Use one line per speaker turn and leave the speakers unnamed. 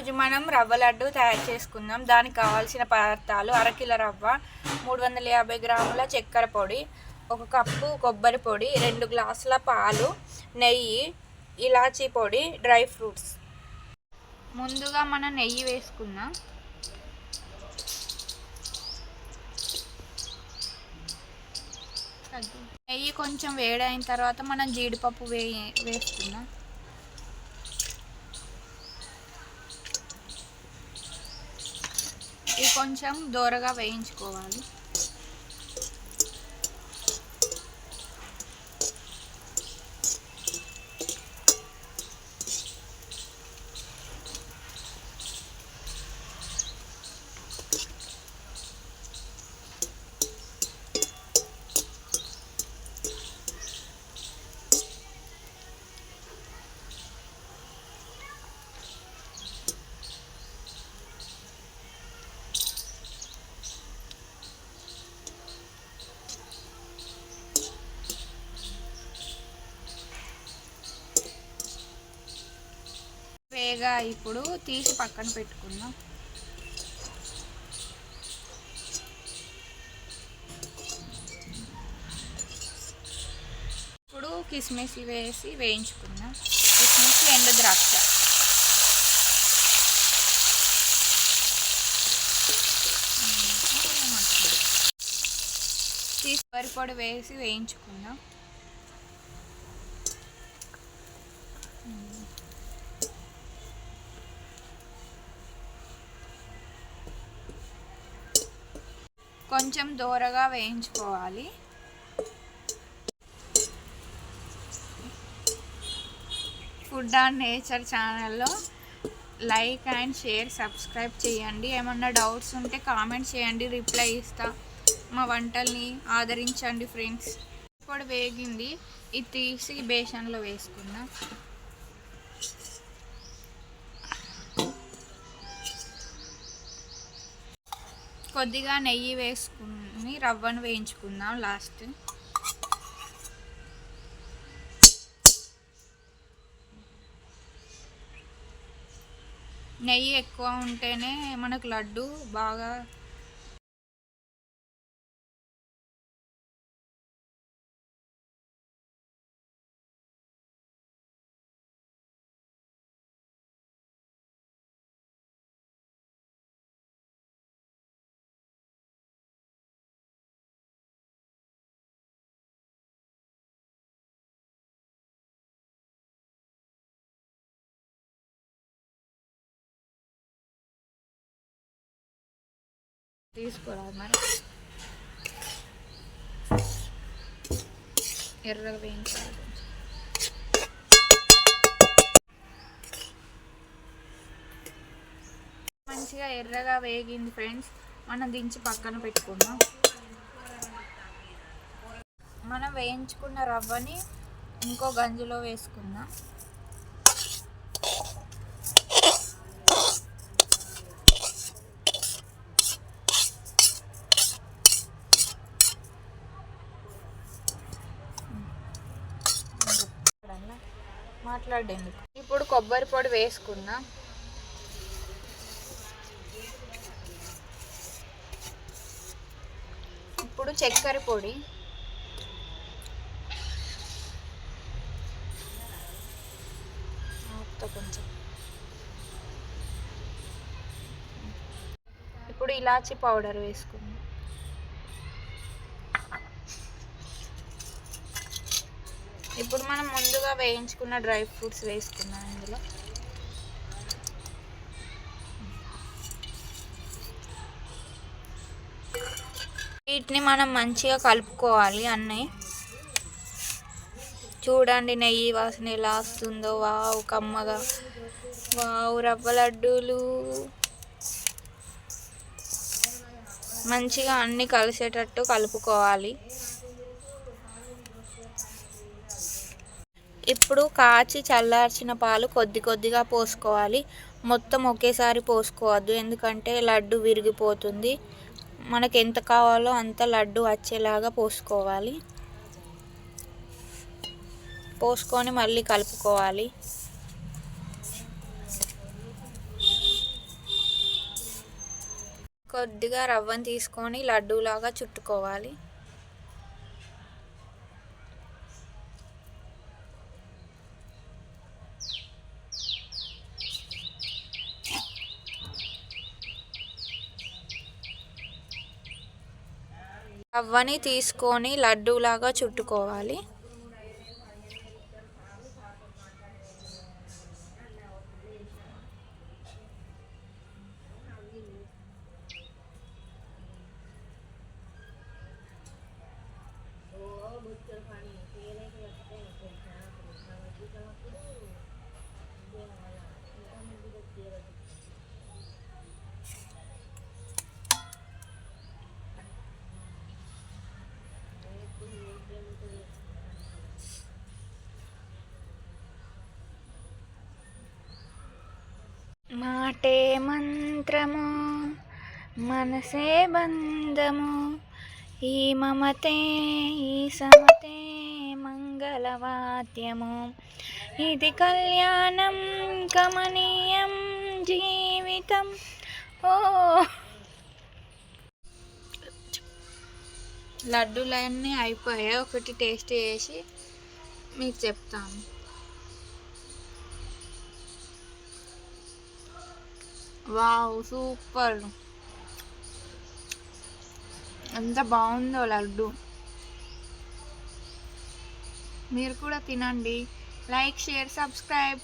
ఈరోజు మనం రవ్వ లడ్డు తయారు చేసుకుందాం. దానికి కావాల్సిన పదార్థాలు అరకిల రవ్వ మూడు వందల యాభై గ్రాముల చక్కెర పొడి ఒక కప్పు కొబ్బరి పొడి రెండు గ్లాసుల పాలు నెయ్యి ఇలాచీ పొడి డ్రై ఫ్రూట్స్. ముందుగా మనం నెయ్యి వేసుకుందాం. నెయ్యి కొంచెం వేడైన తర్వాత మనం జీడిపప్పు వే వేసుకుందాం. ఇది కొంచెం దూరగా వేయించుకోవాలి వేగా ఇప్పుడు తీసి పక్కన పెట్టుకుందాం. ఇప్పుడు కిస్మిస్ వేసి వేయించుకుందాం. కిస్మిస్ ఎండు ద్రాక్ష. తీసి వరిపొడి వేసి వేయించుకుందాం. కొంచెం దూరగా వేయించుకోవాలి. ఫుడ్ అండ్ నేచర్ ఛానల్లో లైక్ అండ్ షేర్ సబ్స్క్రైబ్ చేయండి. ఏమన్నా డౌట్స్ ఉంటే కామెంట్ చేయండి రిప్లై ఇస్తా. మా వంటల్ని ఆదరించండి ఫ్రెండ్స్. ఇప్పుడు వేగింది. ఇది తీసి బేసన్లో వేసుకుందాం. కొద్దిగా నెయ్యి వేసుకుని రవ్వను వేయించుకుందాం లాస్ట్. నెయ్యి ఎక్కువ ఉంటేనే మనకు లడ్డు బాగా తీసుకురాదు మరి. ఎర్రగా వేయించాలి మంచిగా ఎర్రగా వేగింది ఫ్రెండ్స్. మనం దించి పక్కన పెట్టుకుందాం. మనం వేయించుకున్న రవ్వని ఇంకో గంజిలో వేసుకుందాం. మాట్లాడండి ఇప్పుడు కొబ్బరి పొడి వేసుకుందాం. ఇప్పుడు చక్కెర పొడి. కొంచెం. ఇప్పుడు ఇలాచి పౌడర్ వేసుకుందాం. ఇప్పుడు మనం ముందుగా వేయించుకున్న డ్రై ఫ్రూట్స్ వేసుకున్నాం ఇందులో. వీటిని మనం మంచిగా కలుపుకోవాలి అన్నీ చూడండి నెయ్యి వాసన ఎలా వస్తుందో వావ్ కమ్మగా. వావు రవ్వ లడ్డూలు. మంచిగా అన్నీ కలిసేటట్టు కలుపుకోవాలి. ఇప్పుడు కాచి చల్లార్చిన పాలు కొద్ది కొద్దిగా పోసుకోవాలి. మొత్తం ఒకేసారి పోసుకోవద్దు. ఎందుకంటే లడ్డు విరిగిపోతుంది. మనకు ఎంత కావాలో అంత లడ్డు వచ్చేలాగా పోసుకోవాలి. పోసుకొని మళ్ళీ కలుపుకోవాలి. కొద్దిగా రవ్వను తీసుకొని లడ్డూలాగా చుట్టుకోవాలి. రవ్వని తీసుకొని లడ్డూలాగా చుట్టుకోవాలి. మాటే మంత్రము మనసే బంధము ఈ మమతే ఈ సమతే మంగళవాద్యము. ఇది కళ్యాణం కమనీయం జీవితం. ఓ లడ్డూలన్నీ అయిపోయాయి. ఒకటి టేస్ట్ చేసి మీకు చెప్తాను. Wow super. ఎంత బాగుందో లడ్డు. మీరు కూడా తినండి. Like share subscribe.